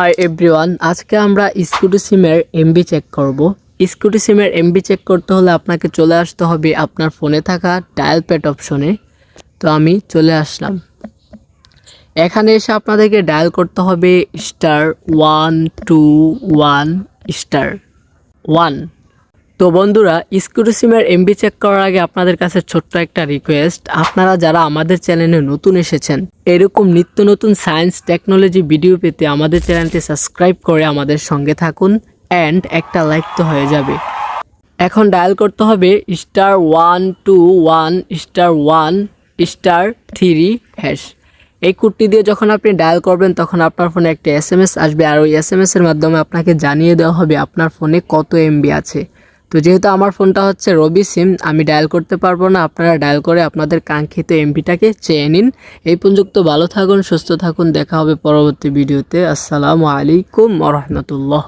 Hi everyone আজকে আমরা Skitto সিমের এমবি চেক করব। স্কুটি সিমের এমবি চেক করতে হলে আপনাকে চলে আসতে হবে আপনার ফোনে থাকা ডায়াল প্যাড অপশনে তো আমি চলে আসলাম। এখানে এসে আপনাদেরকে ডায়াল করতে হবে star one two one star one তো বন্ধুরা, স্কুটি সিমের এমবি চেক করার আগে আপনাদের কাছে ছোট্ট একটা রিকোয়েস্ট আপনারা যারা আমাদের চ্যানেলে নতুন এসেছেন, এরকম নিত্য নতুন সায়েন্স টেকনোলজি ভিডিও পেতে আমাদের চ্যানেলটি সাবস্ক্রাইব করে আমাদের সঙ্গে থাকুন অ্যান্ড একটা লাইক তো হয়ে যাবে। এখন ডায়াল করতে হবে star one two one star one star three hash এই কোডটি দিয়ে যখন আপনি ডায়াল করবেন, তখন আপনার ফোনে একটা এস আসবে, আর ওই এস এর মাধ্যমে আপনাকে জানিয়ে দেওয়া হবে আপনার ফোনে কত এমবি আছে। তো যেহেতু আমার ফোনটা হচ্ছে রবি সিম আমি ডায়াল করতে পারব না। আপনারা ডায়াল করে আপনাদের কাঙ্ক্ষিত এমপিটাকে চেয়ে নিন। এই পর্যন্ত ভালো থাকুন, সুস্থ থাকুন। দেখা হবে পরবর্তী ভিডিওতে। আসসালামু আলাইকুম রহমতুল্লাহ।